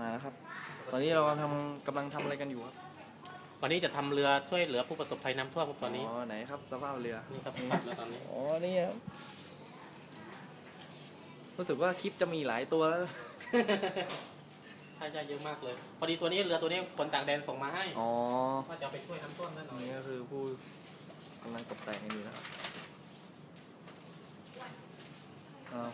มาแล้วครับ ตอนนี้เรากำลังทำกำลังทำอะไรกันอยู่ครับวันนี้จะทำเรือช่วยเหลือผู้ประสบภัยน้ำท่วมครับตอนนี้ อ๋อไหนครับสภาพเรือ นี่ครับแล้วตอนนี้ อ๋อ นี่ครับ รู้สึกว่าคลิปจะมีหลายตัวแล้ว ใช่ใช่เยอะมากเลย พอดีตัวนี้เรือตัวนี้คนต่างแดนส่งมาให้อ๋อ ว่าจะเอาไปช่วยน้ำท่วมนั่นหน่อยนี่ก็คือผู้กำลังตกแต่งกันอยู่นะครับอ้าว